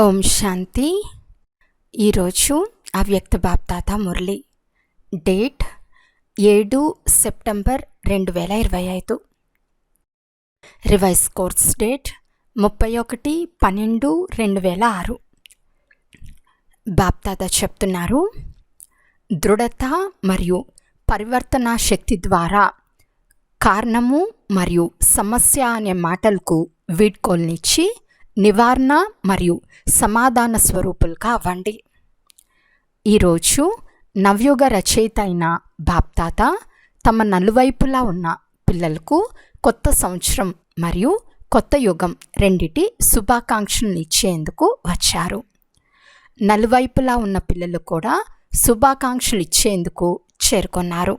ఓం శాంతి. ఈరోజు అవ్యక్త బాప్తాత మురళి. డేట్ ఏడు సెప్టెంబర్ రెండు వేల ఇరవై ఐదు. రివైజ్ కోర్స్ డేట్ ముప్పై ఒకటి పన్నెండు రెండు వేల ఆరు. బాప్తాత చెప్తున్నారు దృఢత మరియు పరివర్తన శక్తి ద్వారా కారణము మరియు సమస్య అనే మాటలకు వీడ్కోల్నిచ్చి నివారణ మరియు సమాధాన స్వరూపులుగా అవ్వండి. ఈరోజు నవయుగ రచయిత అయిన బాప్తాత తమ నలువైపులా ఉన్న పిల్లలకు కొత్త సంవత్సరం మరియు కొత్త యుగం రెండిటి శుభాకాంక్షలను ఇచ్చేందుకు వచ్చారు. నలువైపులా ఉన్న పిల్లలు కూడా శుభాకాంక్షలు ఇచ్చేందుకు చేరుకున్నారు.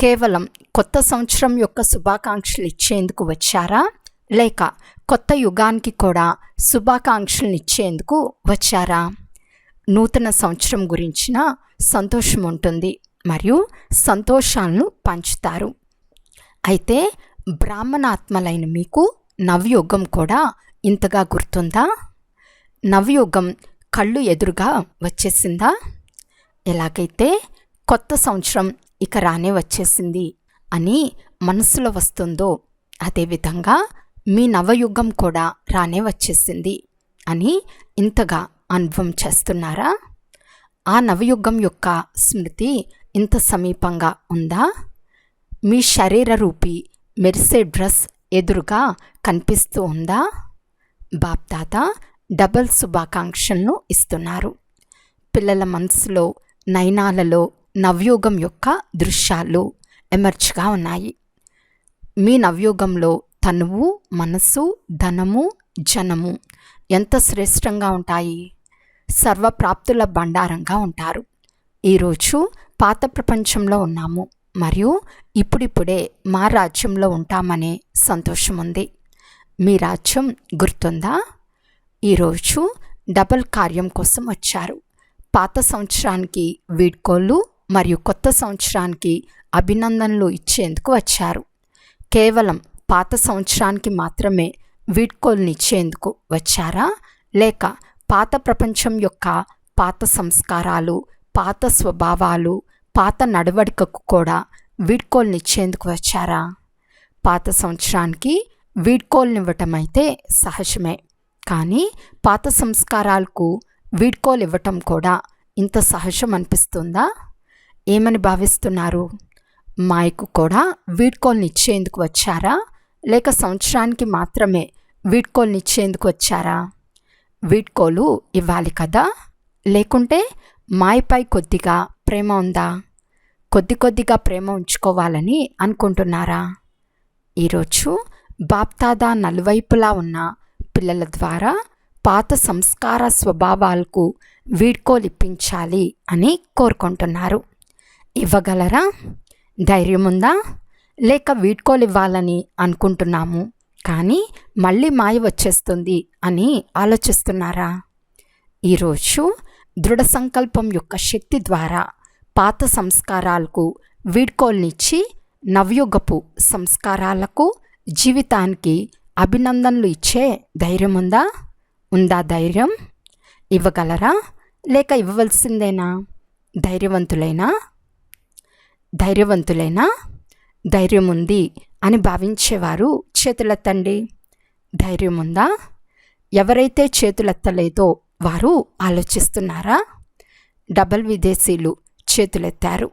కేవలం కొత్త సంవత్సరం యొక్క శుభాకాంక్షలు ఇచ్చేందుకు వచ్చారా? లేక కొత్త యుగానికి కూడా శుభాకాంక్షలనిచ్చేందుకు వచ్చారా? నూతన సంవత్సరం గురించిన సంతోషం ఉంటుంది మరియు సంతోషాలను పంచుతారు. అయితే బ్రాహ్మణాత్మలైన మీకు నవయుగం కూడా ఇంతగా గుర్తుందా? నవయుగం కళ్ళు ఎదురుగా వచ్చేసిందా? ఎలాగైతే కొత్త సంవత్సరం ఇక రానే వచ్చేసింది అని మనసులో వస్తుందో అదేవిధంగా మీ నవయుగం కూడా రానే వచ్చేసింది అని ఇంతగా అనుభవం చేస్తున్నారా? ఆ నవయుగం యొక్క స్మృతి ఇంత సమీపంగా ఉందా? మీ శరీర రూపి మెరిసే డ్రెస్ ఎదురుగా కనిపిస్తూ ఉందా? బాప్దాత డబల్ శుభాకాంక్షలను ఇస్తున్నారు. పిల్లల మనసులో నయనాలలో నవయుగం యొక్క దృశ్యాలు ఎమర్జ్గా ఉన్నాయి. మీ నవయుగంలో తనువు మనస్సు ధనము జనము ఎంత శ్రేష్టంగా ఉంటాయి? సర్వప్రాప్తుల బండారంగా ఉంటారు. ఈరోజు పాత ప్రపంచంలో ఉన్నాము మరియు ఇప్పుడిప్పుడే మా రాజ్యంలో ఉంటామనే సంతోషం ఉంది మీ రాజ్యం గుర్తుందా? ఈరోజు డబల్ కార్యం కోసం వచ్చారు. పాత సంవత్సరానికి వీడ్కోళ్ళు మరియు కొత్త సంవత్సరానికి అభినందనలు ఇచ్చేందుకు వచ్చారు. కేవలం పాత సంవత్సరానికి మాత్రమే వీడ్కోల్ని ఇచ్చేందుకు వచ్చారా? లేక పాత ప్రపంచం యొక్క పాత సంస్కారాలు పాత స్వభావాలు పాత నడవడికకు కూడా వీడ్కోల్ని ఇచ్చేందుకు వచ్చారా? పాత సంవత్సరానికి వీడ్కోల్నివ్వటం అయితే సహజమే. కానీ పాత సంస్కారాలకు వీడ్కోలు ఇవ్వటం కూడా ఇంత సహజం అనిపిస్తుందా ఏమని భావిస్తున్నారు? మాయకు కూడా వీడ్కోల్ని ఇచ్చేందుకు వచ్చారా? లేక సంవత్సరానికి మాత్రమే వీడ్కోల్ని ఇచ్చేందుకు వచ్చారా వీడ్కోలు ఇవ్వాలి కదా? లేకుంటే మాయపై కొద్దిగా ప్రేమ ఉందా? కొద్ది కొద్దిగా ప్రేమ ఉంచుకోవాలని అనుకుంటున్నారా? ఈరోజు బాప్తాదా నలువైపులా ఉన్న పిల్లల ద్వారా పాత సంస్కార స్వభావాలకు వీడ్కోలిప్పించాలి అని కోరుకుంటున్నారు. ఇవ్వగలరా? ధైర్యం ఉందా లేక వీడ్కోలివ్వాలని అనుకుంటున్నాము. కానీ మళ్ళీ మాయ వచ్చేస్తుంది అని ఆలోచిస్తున్నారా? ఈరోజు దృఢ సంకల్పం యొక్క శక్తి ద్వారా పాత సంస్కారాలకు వీడ్కోల్నిచ్చి నవయుగపు సంస్కారాలకు జీవితానికి అభినందనలు ఇచ్చే ధైర్యం ఉందా? ఉందా ధైర్యం? ఇవ్వగలరా? లేక ఇవ్వవలసిందేనా? ధైర్యవంతులైనా? ధైర్యవంతులైనా? ధైర్యం ఉంది అని భావించేవారు చేతులెత్తండి. ధైర్యం ఉందా ఎవరైతే చేతులెత్తలేదో వారు ఆలోచిస్తున్నారా? డబల్ విదేశీలు చేతులెత్తారు.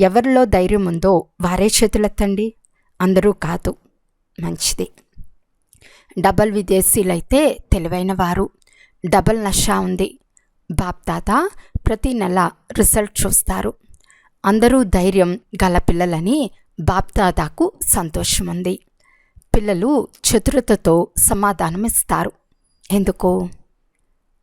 ఎవరిలో ధైర్యం ఉందో వారే చేతులెత్తండి. అందరూ కాదు. మంచిది. డబల్ విదేశీలైతే తెలివైన వారు డబల్ నషా ఉంది. బాప్దాత ప్రతి నెల రిజల్ట్ చూస్తారు. అందరూ ధైర్యం గల పిల్లలని బాప్దాదాకు సంతోషం ఉంది పిల్లలు చతురతతో సమాధానం ఇస్తారు ఎందుకు?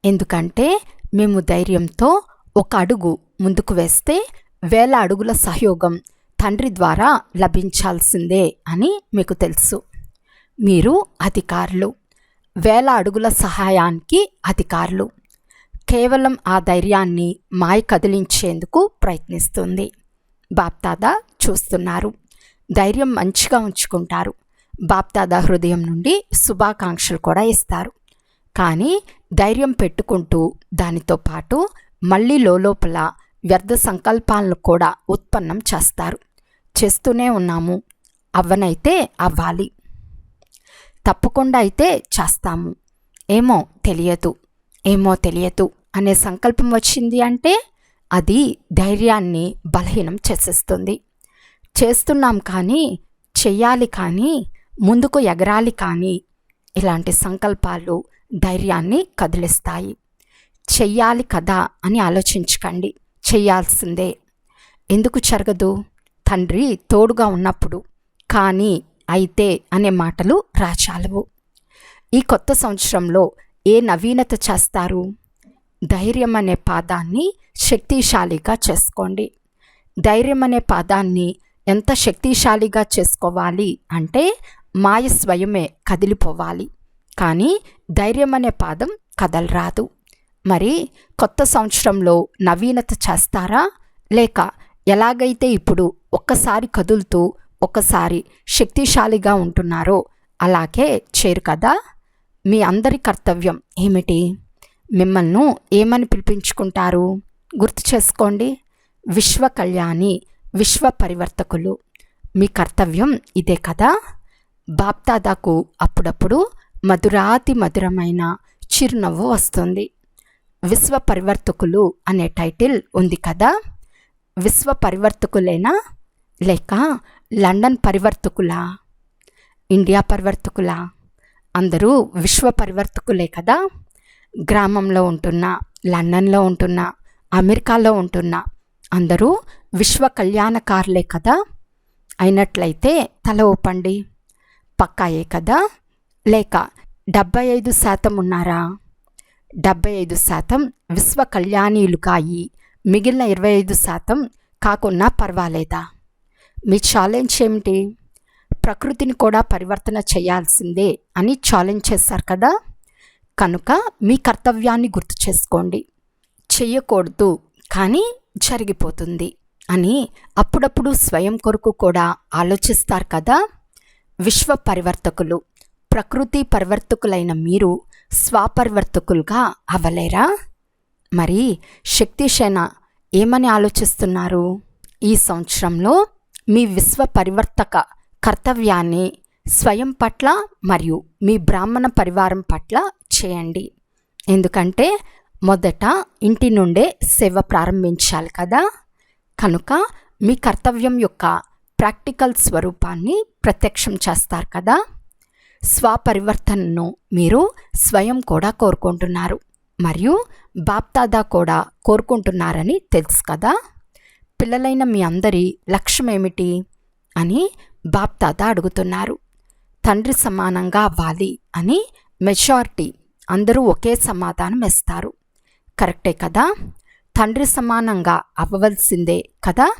ఎందుకంటే మేము ధైర్యంతో ఒక అడుగు ముందుకు వేస్తే వేల అడుగుల సహయోగం తండ్రి ద్వారా లభించాల్సిందే అని మీకు తెలుసు. మీరు అధికారులు. వేల అడుగుల సహాయానికి అధికారులు. కేవలం ఆ ధైర్యాన్ని మాయ కదిలించేందుకు ప్రయత్నిస్తుంది. బాప్దాదా చూస్తున్నారు. ధైర్యం మంచిగా ఉంచుకుంటారు. బాప్దాదా హృదయం నుండి శుభాకాంక్షలు కూడా ఇస్తారు. కానీ ధైర్యం పెట్టుకుంటూ దానితో పాటు మళ్ళీ లోపల వ్యర్థ సంకల్పాలను కూడా ఉత్పన్నం చేస్తారు. చేస్తూనే ఉన్నాము. అవ్వనైతే అవ్వాలి. తప్పకుండా అయితే చేస్తాము. ఏమో తెలియదు. ఏమో తెలియదు అనే సంకల్పం వచ్చింది అంటే అది ధైర్యాన్ని బలహీనం చేసేస్తుంది. చేస్తున్నాం కానీ చెయ్యాలి కానీ ముందుకు ఎగరాలి కానీ ఇలాంటి సంకల్పాలు ధైర్యాన్ని కదిలిస్తాయి. చెయ్యాలి కదా అని ఆలోచించకండి. చెయ్యాల్సిందే ఎందుకు జరగదు తండ్రి తోడుగా ఉన్నప్పుడు. కానీ అయితే అనే మాటలు రాచాలవు. ఈ కొత్త సంవత్సరంలో ఏ నవీనత చేస్తారు? ధైర్యం అనే పాదాన్ని శక్తిశాలిగా చేసుకోండి. ధైర్యం అనే పాదాన్ని ఎంత శక్తిశాలిగా చేసుకోవాలి అంటే మాయ స్వయమే కదిలిపోవాలి. కానీ ధైర్యం అనే పాదం కదలరాదు. మరి కొత్త సంవత్సరంలో నవీనత చేస్తారా? లేక ఎలాగైతే ఇప్పుడు ఒక్కసారి కదులుతూ ఒక్కసారి శక్తిశాలిగా ఉంటున్నారో అలాగే చేరు కదా? మీ అందరి కర్తవ్యం ఏమిటి? మిమ్మల్ని ఏమని పిలిపించుకుంటారు? గుర్తు చేసుకోండి. విశ్వ కళ్యాణి విశ్వ పరివర్తకులు. మీ కర్తవ్యం ఇదే కదా? బాప్దాదాకు అప్పుడప్పుడు మధురాతి మధురమైన చిరునవ్వు వస్తుంది. విశ్వ పరివర్తకులు అనే టైటిల్ ఉంది కదా? విశ్వ పరివర్తకులేనా? లేక లండన్ పరివర్తకులా? ఇండియా పరివర్తకులా? అందరూ విశ్వ పరివర్తకులే కదా? గ్రామంలో ఉంటున్నా లండన్లో ఉంటున్నా అమెరికాలో ఉంటున్నా అందరూ విశ్వ కళ్యాణకారులే కదా? అయినట్లయితే తల ఊపండి. పక్కాయే కదా? లేక డెబ్బై ఐదు శాతం ఉన్నారా? డెబ్బై ఐదు శాతం విశ్వ కళ్యాణీయులుగా అయి మిగిలిన ఇరవై ఐదు శాతం కాకున్నా పర్వాలేదా? మీ ఛాలెంజ్ ఏమిటి? ప్రకృతిని కూడా పరివర్తన చేయాల్సిందే అని ఛాలెంజ్ చేశారు కదా? కనుక మీ కర్తవ్యాన్ని గుర్తు చేసుకోండి. చెయ్యకూడదు కానీ జరిగిపోతుంది అని అప్పుడప్పుడు స్వయం కొరకు కూడా ఆలోచిస్తారు కదా. విశ్వ పరివర్తకులు ప్రకృతి పరివర్తకులైన మీరు స్వపరివర్తకులుగా అవ్వలేరా? మరి శక్తిసేన ఏమని ఆలోచిస్తున్నారు? ఈ సంవత్సరంలో మీ విశ్వ పరివర్తక కర్తవ్యాన్ని స్వయం పట్ల మరియు మీ బ్రాహ్మణ పరివారం పట్ల చేయండి. ఎందుకంటే మొదట ఇంటి నుండే సేవ ప్రారంభించాలి కదా. కనుక మీ కర్తవ్యం యొక్క ప్రాక్టికల్ స్వరూపాన్ని ప్రత్యక్షం చేస్తారు కదా. స్వపరివర్తనను మీరు స్వయం కూడా కోరుకుంటున్నారు. మరియు బాప్తాదా కూడా కోరుకుంటున్నారని తెలుసు కదా. పిల్లలైన మీ అందరి లక్ష్యం ఏమిటి అని బాప్తాదా అడుగుతున్నారు. తండ్రి సమానంగా అవ్వాలి అని మెజారిటీ అందరూ ఒకే సమాధానం ఇస్తారు. కరెక్టే కదా? తండ్రి సమానంగా అవ్వవలసిందే కదా?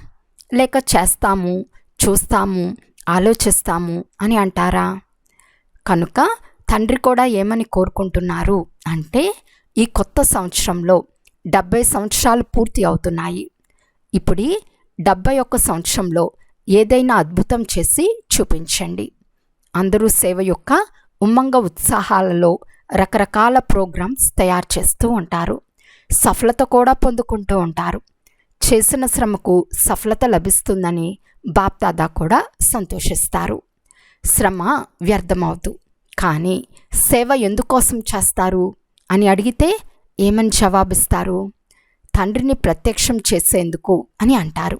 లేక చేస్తాము చూస్తాము ఆలోచిస్తాము అని అంటారా? కనుక తండ్రి కూడా ఏమని కోరుకుంటున్నారు అంటే ఈ కొత్త సంవత్సరంలో డెబ్బై సంవత్సరాలు పూర్తి అవుతున్నాయి. ఇప్పుడు డెబ్బై ఒక్క సంవత్సరంలో ఏదైనా అద్భుతం చేసి చూపించండి. అందరూ సేవ యొక్క ఉమ్మంగ ఉత్సాహాలలో రకరకాల ప్రోగ్రామ్స్ తయారు చేస్తూ ఉంటారు సఫలత కూడా పొందుకుంటూ ఉంటారు. చేసిన శ్రమకు సఫలత లభిస్తుందని బాప్దాదా కూడా సంతోషిస్తారు. శ్రమ వ్యర్థమవుతూ కానీ సేవ ఎందుకోసం చేస్తారు అని అడిగితే ఏమని జవాబిస్తారు? తండ్రిని ప్రత్యక్షం చేసేందుకు అని అంటారు.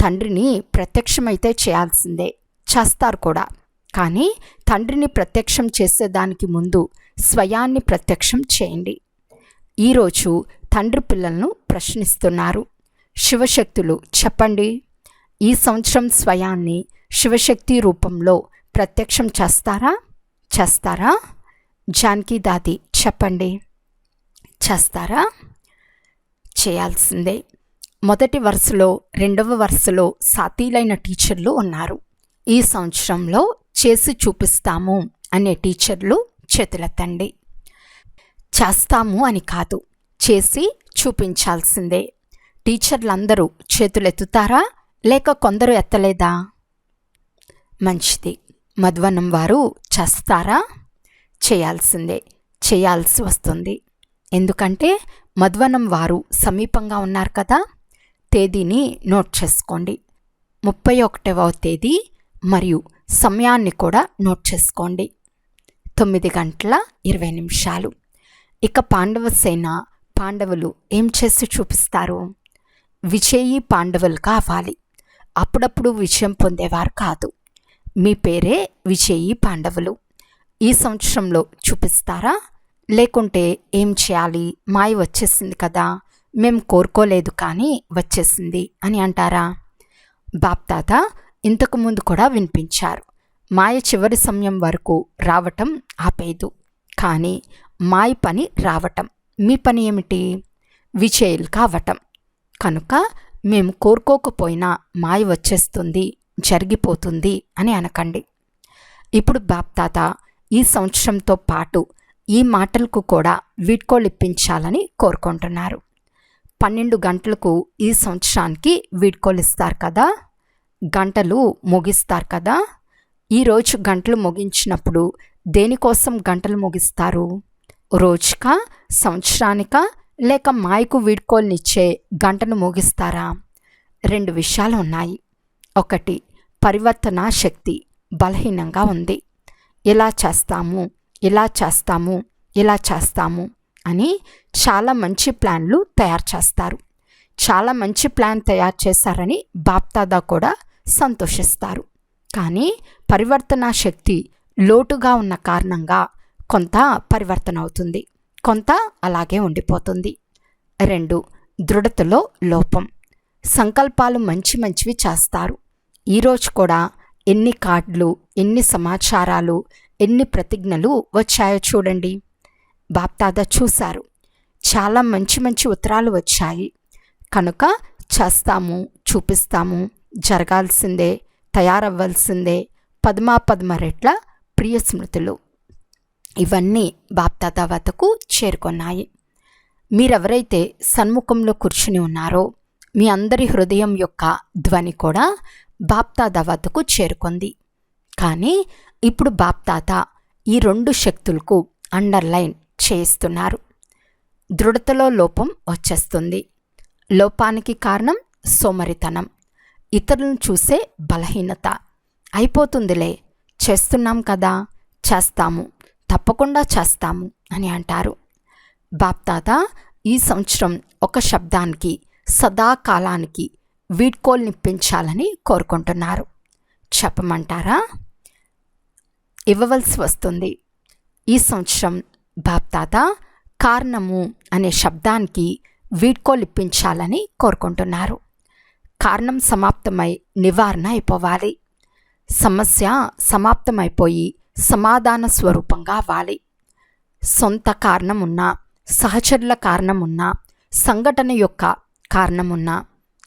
తండ్రిని ప్రత్యక్షమైతే చేయాల్సిందే చేస్తారు కూడా. కానీ తండ్రిని ప్రత్యక్షం చేసేదానికి ముందు స్వయాన్ని ప్రత్యక్షం చేయండి. ఈరోజు తండ్రి పిల్లలను ప్రశ్నిస్తున్నారు. శివశక్తులు చెప్పండి. ఈ సంవత్సరం స్వయాన్ని శివశక్తి రూపంలో ప్రత్యక్షం చేస్తారా? చేస్తారా? జానకి దాది చెప్పండి. చేస్తారా? చేయాల్సిందే. మొదటి వరుసలో రెండవ వరుసలో సాతీలైన టీచర్లు ఉన్నారు. ఈ సంవత్సరంలో చేసి చూపిస్తాము అనే టీచర్లు చేతులెత్తండి చేస్తాము అని కాదు చేసి చూపించాల్సిందే. టీచర్లందరూ చేతులెత్తుతారా లేక కొందరు ఎత్తలేదా? మంచిది. మధ్వనం వారు చేస్తారా? చేయాల్సిందే చేయాల్సి వస్తుంది. ఎందుకంటే మధ్వనం వారు సమీపంగా ఉన్నారు కదా తేదీని నోట్ చేసుకోండి. ముప్పై ఒకటవ తేదీ మరియు సమయాన్ని కూడా నోట్ చేసుకోండి. తొమ్మిది గంటల ఇరవై నిమిషాలు. ఇక పాండవ సేన పాండవులు ఏం చేసి చూపిస్తారు? విజయీ పాండవులు కావాలి. అప్పుడప్పుడు విజయం పొందేవారు కాదు. మీ పేరే విజయీ పాండవులు. ఈ సంవత్సరంలో చూపిస్తారా? లేకుంటే ఏం చేయాలి? మాయ వచ్చేసింది కదా. మేము కోరుకోలేదు కానీ వచ్చేసింది అని అంటారా? బాప్తాత ఇంతకుముందు కూడా వినిపించారు. మాయ చివరి సమయం వరకు రావటం ఆపేదు. కానీ మాయ పని రావటం. మీ పని ఏమిటి? విజయులు కావటం. కనుక మేము కోరుకోకపోయినా మాయ వచ్చేస్తుంది జరిగిపోతుంది అని అనకండి. ఇప్పుడు బాప్తాత ఈ సంవత్సరంతో పాటు ఈ మాటలకు కూడా వీడ్కోలిప్పించాలని కోరుకుంటున్నారు. పన్నెండు గంటలకు ఈ సంవత్సరానికి వీడ్కోలు ఇస్తారు కదా? గంటలు ముగిస్తారు కదా? ఈరోజు గంటలు ముగించినప్పుడు దేనికోసం గంటలు ముగిస్తారు? రోజుకా సంవత్సరానికా లేక మాయకు వీడ్కోల్నిచ్చే గంటను ముగిస్తారా? రెండు విషయాలు ఉన్నాయి. ఒకటి పరివర్తన శక్తి బలహీనంగా ఉంది. ఇలా చేస్తాము ఇలా చేస్తాము ఇలా చేస్తాము అని చాలా మంచి ప్లాన్లు తయారు చేస్తారు. చాలా మంచి ప్లాన్ తయారు చేశారని బాప్తాదా కూడా సంతోషిస్తారు. కానీ పరివర్తన శక్తి లోటుగా ఉన్న కారణంగా కొంత పరివర్తన అవుతుంది కొంత అలాగే ఉండిపోతుంది. రెండు దృఢతలో లోపం. సంకల్పాలు మంచి మంచివి చేస్తారు. ఈరోజు కూడా ఎన్ని కార్డులు ఎన్ని సమాచారాలు ఎన్ని ప్రతిజ్ఞలు వచ్చాయో చూడండి. బాప్తాద చూశారు. చాలా మంచి మంచి ఉత్తరాలు వచ్చాయి. కనుక చేస్తాము చూపిస్తాము జరగాల్సిందే. తయారవ్వాల్సిందే పద్మా పద్మ రెట్ల ప్రియ స్మృతులు. ఇవన్నీ బాప్దాద వద్దకు చేరుకున్నాయి. మీరెవరైతే సన్ముఖంలో కూర్చుని ఉన్నారో మీ అందరి హృదయం యొక్క ధ్వని కూడా బాప్తాద వద్దకు చేరుకుంది. కానీ ఇప్పుడు బాప్తాత ఈ రెండు శక్తులకు అండర్లైన్ చేయిస్తున్నారు. దృఢతలో లోపం వచ్చేస్తుంది. లోపానికి కారణం సోమరితనం. ఇతరులను చూసే బలహీనత. అయిపోతుందిలే చేస్తున్నాం కదా చేస్తాము తప్పకుండా చేస్తాము అని అంటారు. బాప్తాత ఈ సంవత్సరం ఒక శబ్దానికి సదాకాలానికి వీడ్కోల్నిప్పించాలని కోరుకుంటున్నారు. చెప్పమంటారా? ఇవ్వవలసి వస్తుంది. ఈ సంవత్సరం బాప్తాత కారణము అనే శబ్దానికి వీడ్కోలిప్పించాలని కోరుకుంటున్నారు. కారణం సమాప్తమై నివారణ అయిపోవాలి. సమస్య సమాప్తమైపోయి సమాధాన స్వరూపంగా అవ్వాలి. సొంత కారణమున్నా సహచరుల కారణమున్నా సంఘటన యొక్క కారణమున్నా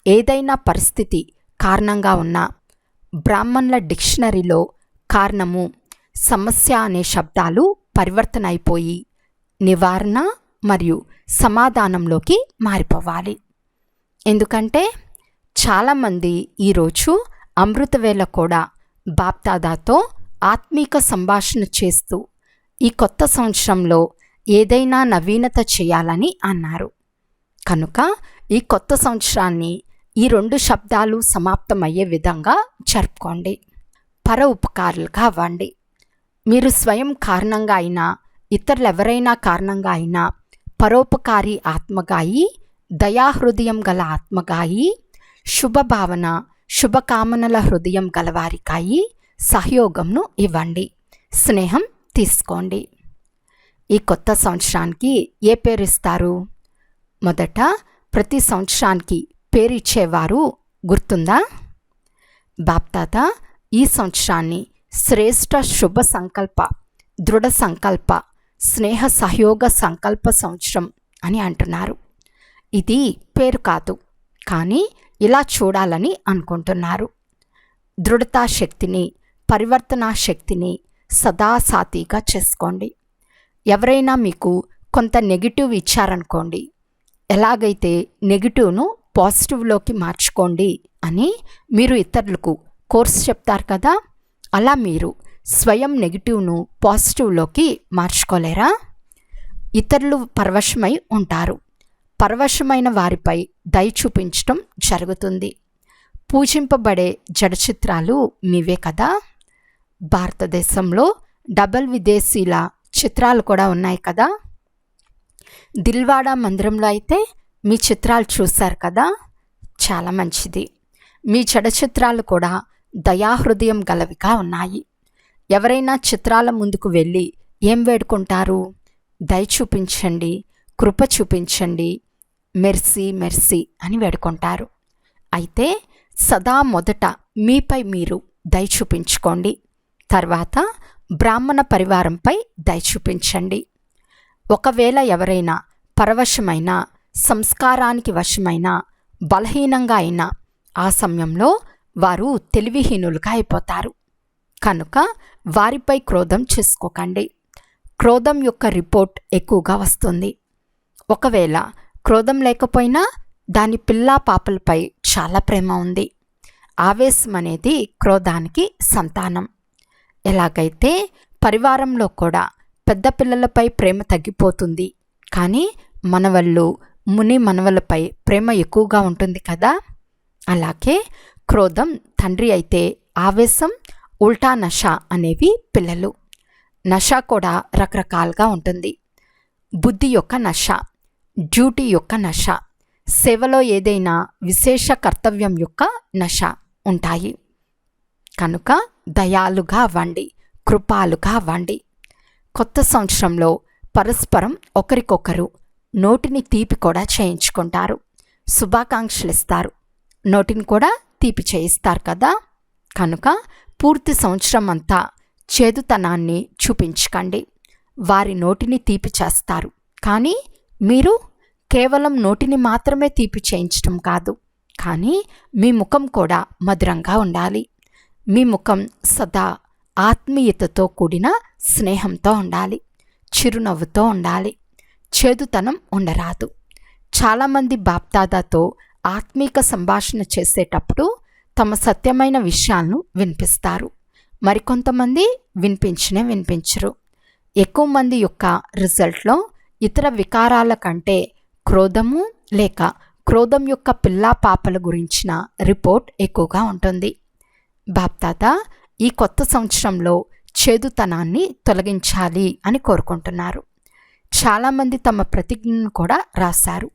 ఏదైనా పరిస్థితి కారణంగా ఉన్న బ్రాహ్మణుల డిక్షనరీలో కారణము సమస్య అనే శబ్దాలు పరివర్తన అయిపోయి నివారణ మరియు సమాధానంలోకి మారిపోవాలి. ఎందుకంటే చాలామంది ఈరోజు అమృతవేళ కూడా బాప్దాదాతో ఆత్మీక సంభాషణ చేస్తూ ఈ కొత్త సంవత్సరంలో ఏదైనా నవీనత చేయాలని అన్నారు. కనుక ఈ కొత్త సంవత్సరాన్ని ఈ రెండు శబ్దాలు సమాప్తమయ్యే విధంగా జరుపుకోండి. పర ఉపకారులుగా అవ్వండి. మీరు స్వయం కారణంగా అయినా ఇతరులు ఎవరైనా కారణంగా అయినా పరోపకారి ఆత్మగాయి దయాహృదయం గల ఆత్మగాయి శుభభావన శుభకామనల హృదయం గలవారికాయి సహయోగంను ఇవ్వండి. స్నేహం తీసుకోండి. ఈ కొత్త సంవత్సరానికి ఏ పేరు ఇస్తారు? మొదట ప్రతి సంవత్సరానికి పేరు ఇచ్చేవారు గుర్తుందా? బాప్తాత ఈ సంవత్సరాన్ని శ్రేష్ఠ శుభ సంకల్ప దృఢ సంకల్ప స్నేహ సహయోగ సంకల్ప సంవత్సరం అని అంటున్నారు. ఇది పేరు కాదు. కానీ ఇలా చూడాలని అనుకుంటున్నారు. దృఢతా శక్తిని పరివర్తనా శక్తిని సదాసాతీగా చేసుకోండి. ఎవరైనా మీకు కొంత నెగిటివ్ ఇచ్చారనుకోండి ఎలాగైతే నెగిటివ్ను పాజిటివ్లోకి మార్చుకోండి అని మీరు ఇతరులకు కోర్స్ చెప్తారు కదా అలా మీరు స్వయం నెగిటివ్ను పాజిటివ్లోకి మార్చుకోలేరా? ఇతరులు పరవశమై ఉంటారు. పరవశమైన వారిపై దయ చూపించటం జరుగుతుంది. పూజింపబడే జడచిత్రాలు మీవే కదా? భారతదేశంలో డబల్ విదేశీల చిత్రాలు కూడా ఉన్నాయి కదా? దిల్వాడా మందిరంలో అయితే మీ చిత్రాలు చూశారు కదా? చాలా మంచిది. మీ జడ చిత్రాలు కూడా దయాహృదయం గలవిగా ఉన్నాయి. ఎవరైనా చిత్రాల ముందుకు వెళ్ళి ఏం వేడుకుంటారు? దయ చూపించండి కృప చూపించండి మెర్సీ మెర్సీ అని వేడుకుంటారు. అయితే సదా మొదట మీపై మీరు దయ చూపించుకోండి. తర్వాత బ్రాహ్మణ పరివారంపై దయ చూపించండి. ఒకవేళ ఎవరైనా పరవశమైన సంస్కారానికి వశమైన బలహీనంగా అయినా ఆ సమయంలో వారు తెలివిహీనులుగా అయిపోతారు. కనుక వారిపై క్రోధం చేసుకోకండి. క్రోధం యొక్క రిపోర్ట్ ఎక్కువగా వస్తుంది. ఒకవేళ క్రోధం లేకపోయినా దాని పిల్లా పాపలపై చాలా ప్రేమ ఉంది. ఆవేశం అనేది క్రోధానికి సంతానం. ఎలాగైతే పరివారంలో కూడా పెద్ద పిల్లలపై ప్రేమ తగ్గిపోతుంది. కానీ మనవళ్ళు ముని మనవలపై ప్రేమ ఎక్కువగా ఉంటుంది కదా? అలాగే క్రోధం తండ్రి అయితే ఆవేశం ఉల్టా నష అనేవి పిల్లలు. నష కూడా రకరకాలుగా ఉంటుంది. బుద్ధి యొక్క నష డ్యూటీ యొక్క నష. సేవలో ఏదైనా విశేష కర్తవ్యం యొక్క నష ఉంటాయి. కనుక దయాలుగా అవ్వండి కృపాలుగా అవ్వండి కొత్త సంవత్సరంలో పరస్పరం ఒకరికొకరు నోటిని తీపి కూడా చేయించుకుంటారు. శుభాకాంక్షలు ఇస్తారు. నోటిని కూడా తీపి చేయిస్తారు కదా? కనుక పూర్తి సంవత్సరం అంతా చేదుతనాన్ని చూపించకండి. వారి నోటిని తీపి చేస్తారు. కానీ మీరు కేవలం నోటిని మాత్రమే తీపి చేయించటం కాదు కానీ మీ ముఖం కూడా మధురంగా ఉండాలి. మీ ముఖం సదా ఆత్మీయతతో కూడిన స్నేహంతో ఉండాలి చిరునవ్వుతో ఉండాలి. చేదుతనం ఉండరాదు. చాలామంది బాప్దాదాతో ఆత్మీక సంభాషణ చేసేటప్పుడు తమ సత్యమైన విషయాలను వినిపిస్తారు. మరికొంతమంది వినిపించనే వినిపించరు. ఎక్కువ మంది యొక్క రిజల్ట్లో ఇతర వికారాల కంటే క్రోధము లేక క్రోధం యొక్క పిల్లా పాపల గురించిన రిపోర్ట్ ఎక్కువగా ఉంటుంది. బాప్తాత ఈ కొత్త సంవత్సరంలో చేదుతనాన్ని తొలగించాలి అని కోరుకుంటున్నారు. చాలామంది తమ ప్రతిజ్ఞను కూడా రాశారు.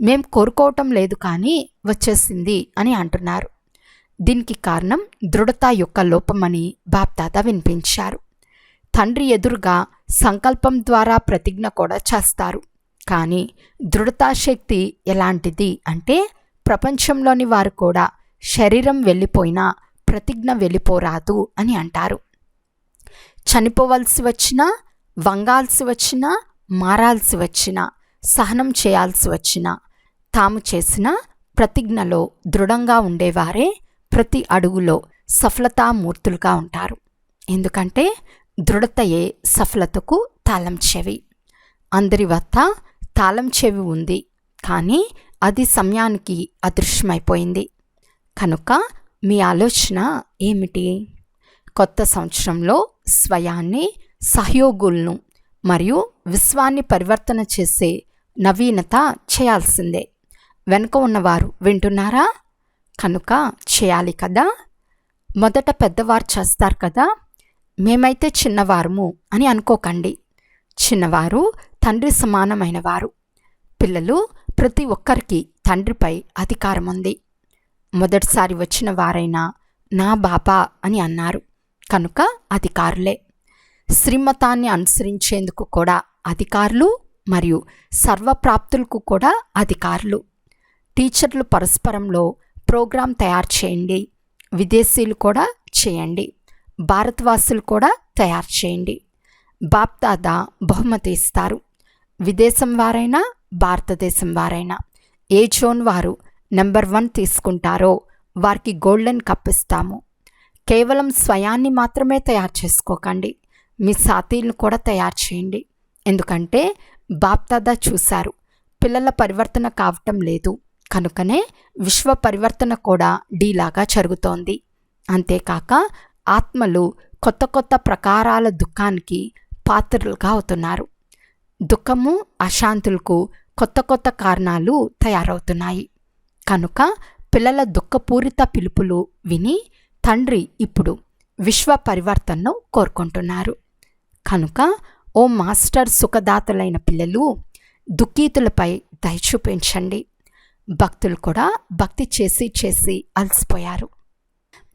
మేం కోరుకోవటం లేదు కానీ వచ్చేసింది అని అంటున్నారు. దీనికి కారణం దృఢత యొక్క లోపమని బాప్తాత వినిపించారు. తండ్రి ఎదురుగా సంకల్పం ద్వారా ప్రతిజ్ఞ కూడా చేస్తారు. కానీ దృఢతాశక్తి ఎలాంటిది అంటే ప్రపంచంలోని వారు కూడా శరీరం వెళ్ళిపోయినా ప్రతిజ్ఞ వెళ్ళిపోరాదు అని అంటారు. చనిపోవలసి వచ్చినా వంగాల్సి వచ్చినా మారాల్సి వచ్చినా సహనం చేయాల్సి వచ్చినా తాము చేసిన ప్రతిజ్ఞలో దృఢంగా ఉండేవారే ప్రతి అడుగులో సఫలతామూర్తులుగా ఉంటారు. ఎందుకంటే దృఢతయే సఫలతకు తాళం చెవి. అందరి వద్ద తాళం చెవి ఉంది కానీ అది సమయానికి అదృశ్యమైపోయింది. కనుక మీ ఆలోచన ఏమిటి? కొత్త సంవత్సరంలో స్వయాన్ని సహయోగులను మరియు విశ్వాన్ని పరివర్తన చేసే నవీనత చేయాల్సిందే. వెనుక ఉన్నవారు వింటున్నారా? కనుక చేయాలి కదా? మొదట పెద్దవారు చేస్తారు కదా? మేమైతే చిన్నవారము అని అనుకోకండి. చిన్నవారు తండ్రి సమానమైన వారు పిల్లలు ప్రతి ఒక్కరికి తండ్రిపై అధికారం ఉంది మొదటిసారి వచ్చిన వారైనా నా బాబా అని అన్నారు. కనుక అధికారులే. శ్రీమతాన్ని అనుసరించేందుకు కూడా అధికారులు మరియు సర్వప్రాప్తులకు కూడా అధికారులు. టీచర్లు పరస్పరంలో ప్రోగ్రాం తయారు చేయండి. విదేశీయులు కూడా చేయండి. భారతవాసులు కూడా తయారు చేయండి. బాప్దాదా బహుమతి ఇస్తారు. విదేశం వారైనా భారతదేశం వారైనా ఏ జోన్ వారు నెంబర్ వన్ తీసుకుంటారో వారికి గోల్డెన్ కప్ ఇస్తాము. కేవలం స్వయాన్ని మాత్రమే తయారు చేసుకోకండి. మీ సాతీలను కూడా తయారు చేయండి. ఎందుకంటే బాప్దాదా చూశారు పిల్లల పరివర్తన కావటం లేదు. కనుకనే విశ్వ పరివర్తన కూడా డీలాగా జరుగుతోంది. అంతేకాక ఆత్మలు కొత్త కొత్త ప్రకారాల దుఃఖానికి పాత్రలుగా అవుతున్నారు. దుఃఖము అశాంతులకు కొత్త కొత్త కారణాలు తయారవుతున్నాయి. కనుక పిల్లల దుఃఖపూరిత పిలుపులు విని తండ్రి ఇప్పుడు విశ్వ పరివర్తనను కోరుకుంటున్నారు. కనుక ఓ మాస్టర్ సుఖదాతలైన పిల్లలు దుఃఖీతులపై దయ చూపించండి భక్తులు కూడా భక్తి చేసి చేసి అలసిపోయారు.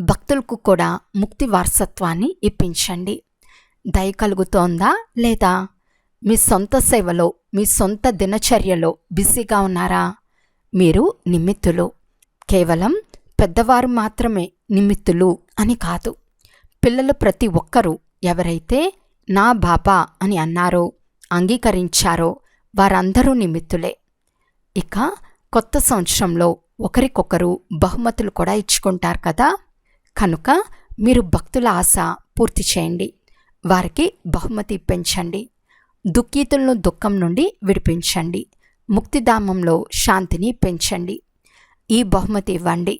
భక్తులకు కూడా ముక్తి వారసత్వాన్ని ఇప్పించండి. దయ కలుగుతోందా లేదా? మీ సొంత సేవలో మీ సొంత దినచర్యలో బిజీగా ఉన్నారా? మీరు నిమిత్తులు. కేవలం పెద్దవారు మాత్రమే నిమిత్తులు అని కాదు. పిల్లలు ప్రతి ఒక్కరూ ఎవరైతే నా బాబా అని అన్నారో అంగీకరించారో వారందరూ నిమిత్తులే. ఇక కొత్త సంవత్సరంలో ఒకరికొకరు బహుమతులు కూడా ఇచ్చుకుంటారు కదా? కనుక మీరు భక్తుల ఆశ పూర్తి చేయండి. వారికి బహుమతి పెంచండి. దుఃఖీతులను దుఃఖం నుండి విడిపించండి. ముక్తిధామంలో శాంతిని పెంచండి. ఈ బహుమతి ఇవ్వండి.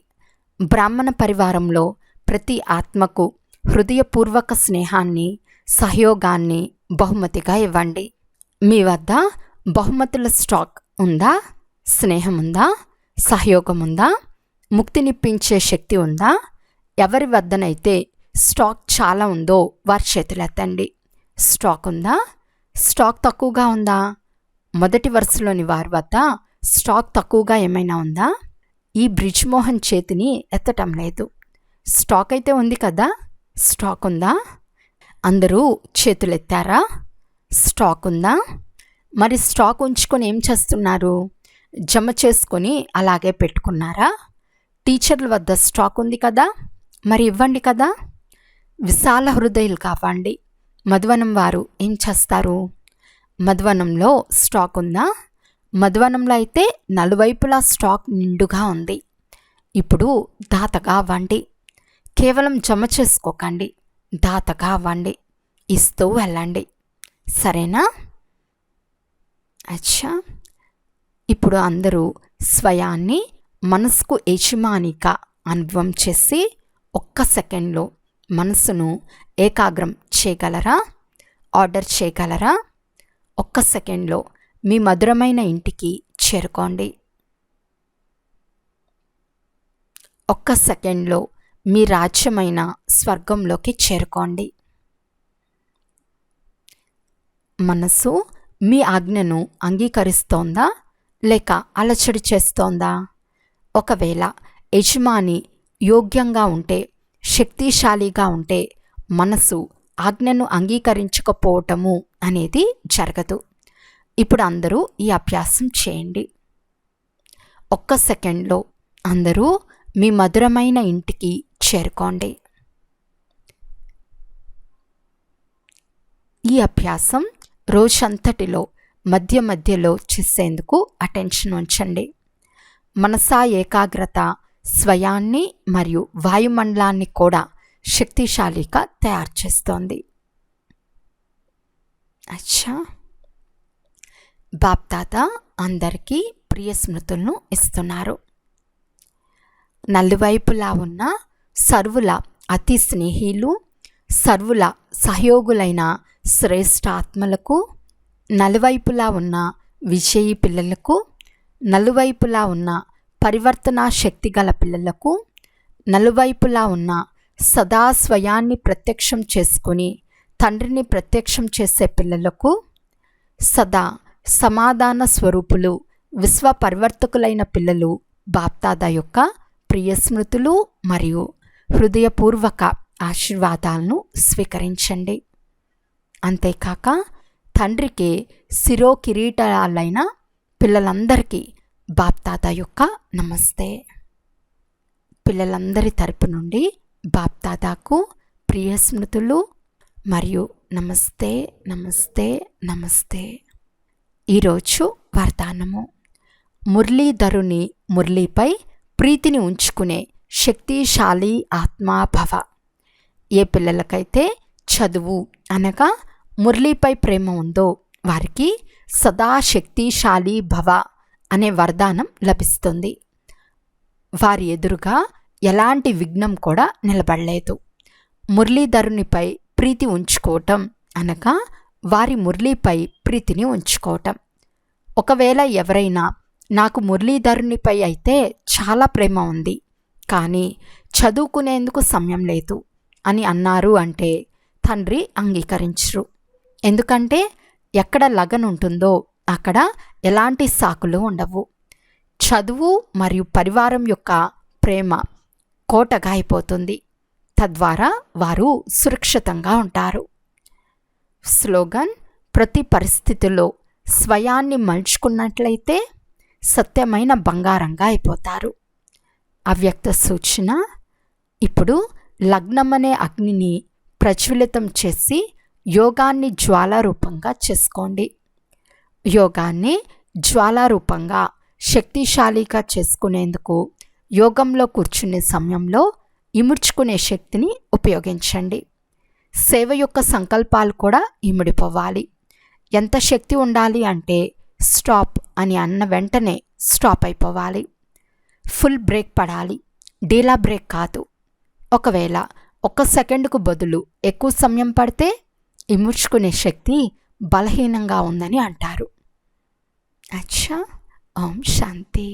బ్రాహ్మణ పరివారంలో ప్రతి ఆత్మకు హృదయపూర్వక స్నేహాన్ని సహయోగాన్ని బహుమతిగా ఇవ్వండి. మీ వద్ద బహుమతుల స్టాక్ ఉందా? స్నేహం ఉందా? సహయోగం ఉందా? ముక్తినిప్పించే శక్తి ఉందా? ఎవరి వద్దనైతే స్టాక్ చాలా ఉందో వారి చేతులెత్తండి. స్టాక్ ఉందా? స్టాక్ తక్కువగా ఉందా? మొదటి వరుసలోని వారి వద్ద స్టాక్ తక్కువగా ఏమైనా ఉందా? ఈ బ్రిడ్జ్ మోహన్ చేతిని ఎత్తటం లేదు. స్టాక్ అయితే ఉంది కదా? స్టాక్ ఉందా? అందరూ చేతులెత్తారా? స్టాక్ ఉందా? మరి స్టాక్ ఉంచుకొని ఏం చేస్తున్నారు? జమ చేసుకొని అలాగే పెట్టుకున్నారా? టీచర్ల వద్ద స్టాక్ ఉంది కదా? మరి ఇవ్వండి కదా. విశాల హృదయాలు కావండి. మధువనం వారు ఏం చేస్తారు? మధువనంలో స్టాక్ ఉందా? మధువనంలో అయితే నలువైపులా స్టాక్ నిండుగా ఉంది. ఇప్పుడు దాతగా అవ్వండి కేవలం జమ చేసుకోకండి. దాతగా అవ్వండి ఇస్తూ వెళ్ళండి. సరేనా? అచ్చా. ఇప్పుడు అందరూ స్వయాన్ని మనసుకు యజమానిగా అనుభవం చేసి ఒక్క సెకండ్లో మనసును ఏకాగ్రం చేయగలరా? ఆర్డర్ చేయగలరా? ఒక్క సెకండ్లో మీ మధురమైన ఇంటికి చేరుకోండి. ఒక్క సెకండ్లో మీ రాజ్యమైన స్వర్గంలోకి చేరుకోండి. మనసు మీ ఆజ్ఞను అంగీకరిస్తోందా? లేక అలచడి చేస్తోందా? ఒకవేళ యజమాని యోగ్యంగా ఉంటే శక్తిశాలిగా ఉంటే మనసు ఆజ్ఞను అంగీకరించకపోవటము అనేది జరగదు. ఇప్పుడు అందరూ ఈ అభ్యాసం చేయండి. ఒక్క సెకండ్లో అందరూ మీ మధురమైన ఇంటికి చేరుకోండి. ఈ అభ్యాసం రోజంతటిలో మధ్య మధ్యలో చేసేందుకు అటెన్షన్ ఉంచండి. మనసా ఏకాగ్రత స్వయాన్ని మరియు వాయుమండలాన్ని కూడా శక్తిశాలిగా తయారు చేస్తోంది. అచ్చా. బాప్తాత అందరికీ ప్రియ స్మృతులను ఇస్తున్నారు. నలువైపులా ఉన్న సర్వుల అతి స్నేహిలు సర్వుల సహయోగులైన శ్రేష్ఠ ఆత్మలకు నలువైపులా ఉన్న విజయీ పిల్లలకు నలువైపులా ఉన్న పరివర్తన శక్తి గల పిల్లలకు నలువైపులా ఉన్న సదా స్వయాన్ని ప్రత్యక్షం చేసుకుని తండ్రిని ప్రత్యక్షం చేసే పిల్లలకు సదా సమాధాన స్వరూపులు విశ్వ పరివర్తకులైన పిల్లలు బాప్తాద యొక్క ప్రియ స్మృతులు మరియు హృదయపూర్వక ఆశీర్వాదాలను స్వీకరించండి. అంతేకాక తండ్రికి శిరో కిరీటాలైన పిల్లలందరికీ బాప్తాత యొక్క నమస్తే. పిల్లలందరి తరపు నుండి బాప్తాదాకు ప్రియ స్మృతులు మరియు నమస్తే నమస్తే నమస్తే. ఈరోజు వార్తానము. మురళీధరుని మురళీపై ప్రీతిని ఉంచుకునే శక్తిశాలి ఆత్మాభవ. ఏ పిల్లలకైతే చదువు అనగా మురళీపై ప్రేమ ఉందో వారికి సదా శక్తిశాలి భవ. అనే వరదానం లభిస్తుంది. వారి ఎదురుగా ఎలాంటి విఘ్నం కూడా నిలబడలేదు. మురళీధరునిపై ప్రీతి ఉంచుకోవటం అనగా వారి మురళీపై ప్రీతిని ఉంచుకోవటం. ఒకవేళ ఎవరైనా నాకు మురళీధరునిపై అయితే చాలా ప్రేమ ఉంది కానీ చదువుకునేందుకు సమయం లేదు అని అన్నారు అంటే తండ్రి అంగీకరించరు. ఎందుకంటే ఎక్కడ లగన్ ఉంటుందో అక్కడ ఎలాంటి సాకులు ఉండవు. చదువు మరియు పరివారం యొక్క ప్రేమ కోటగా అయిపోతుంది. తద్వారా వారు సురక్షితంగా ఉంటారు. స్లోగన్ ప్రతి పరిస్థితిలో స్వయాన్ని మలుచుకున్నట్లయితే సత్యమైన బంగారంగా అయిపోతారు. అవ్యక్త సూచన ఇప్పుడు లగ్నమనే అగ్నిని ప్రజ్వలితం చేసి యోగాన్ని జ్వాలారూపంగా చేసుకోండి. యోగాన్ని జ్వాలారూపంగా శక్తిశాలిగా చేసుకునేందుకు యోగంలో కూర్చునే సమయంలో ఇముడ్చుకునే శక్తిని ఉపయోగించండి. సేవ యొక్క సంకల్పాలు కూడా ఇమిడిపోవాలి. ఎంత శక్తి ఉండాలి అంటే స్టాప్ అని అన్న వెంటనే స్టాప్ అయిపోవాలి. ఫుల్ బ్రేక్ పడాలి. డీలా బ్రేక్ కాదు. ఒకవేళ ఒక్క సెకండ్కు బదులు ఎక్కువ సమయం పడితే ఇముడ్చుకునే శక్తి బలహీనంగా ఉందని అంటారు. అచ్చా ఓం శాంతి